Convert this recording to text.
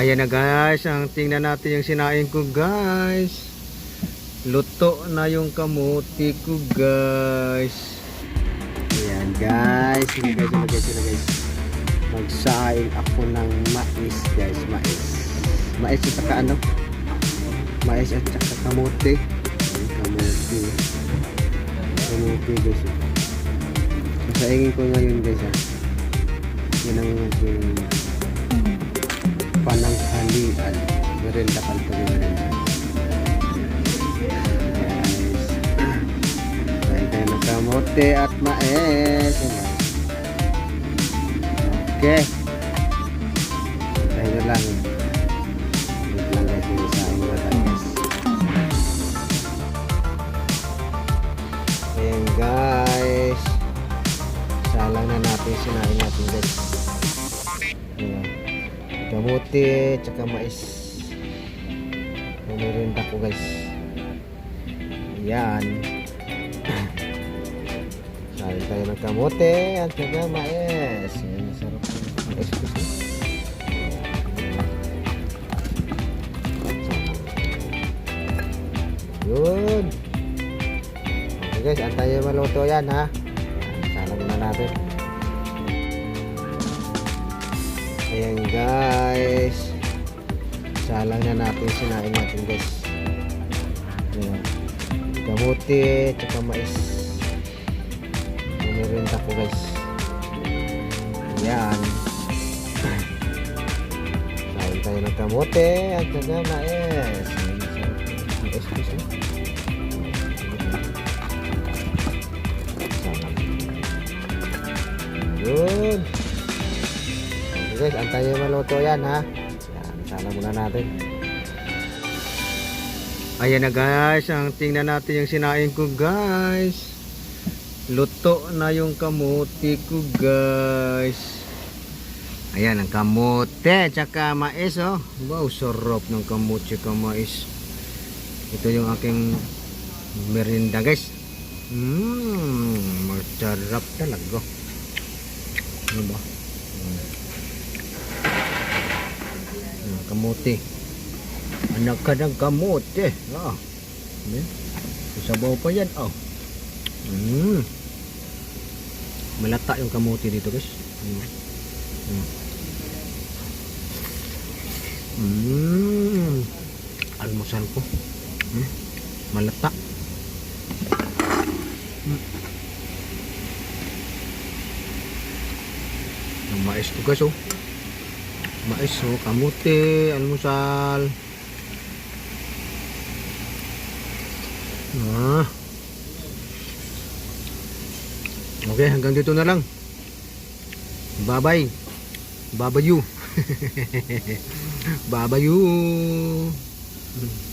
Ayan na guys, ang tingnan natin yung sinain ko guys. Luto na yung kamuti ko guys. Ayan guys, sino guys, sino guys, sino guys. Magsaing ako ng mais guys, mais. Mais at saka ano? Mais at saka kamuti. Kamuti. Kamuti guys. Masaingin ko ngayon guys ha. Yan ang aking pananghalian. Merenda ito merenda. Kain tayo ng kamote at mais. Okay. Tayo lang. Wait lang guys yung sa aking guys. Salang na natin sinain natin guys. Ayan. Kamuti, tsaka mais. Meron ko guys. Ayan. Sabi tayo ng kamote at saka mais. Ayan, sarap mais. Yun. Okay guys, antayin maluto yan ha. Salang muna natin. Ayan guys. Salang na natin sinain natin guys. Ayan. Kamuti, tsaka mais. Meron ko guys. Ayan. Sain tayo ng kamote at saka mais. Mais guys. Yun. Okay guys, antayin maluto yan ha. Sana muna natin. Ayan na guys, ang tingnan natin yung sinain ko guys. Luto na yung kamuti ko guys. Ayan ang kamote tsaka mais oh. Wow, sarap ng kamote tsaka mais. Ito yung aking merinda guys. Mmm, masarap talaga. Ano ba? Hmm, kamote. Anak ka ng kamote. Ah. Sabaw pa yan. Oh. Mm. Malata yung kamote dito guys. Mm. Mm. Almusal ko. Mm. Malata. Mm. Ang mais ko guys oh. Mais oh, kamote, almusal. Ah. Okay, hanggang dito na lang. Bye-bye you. Bye-bye you.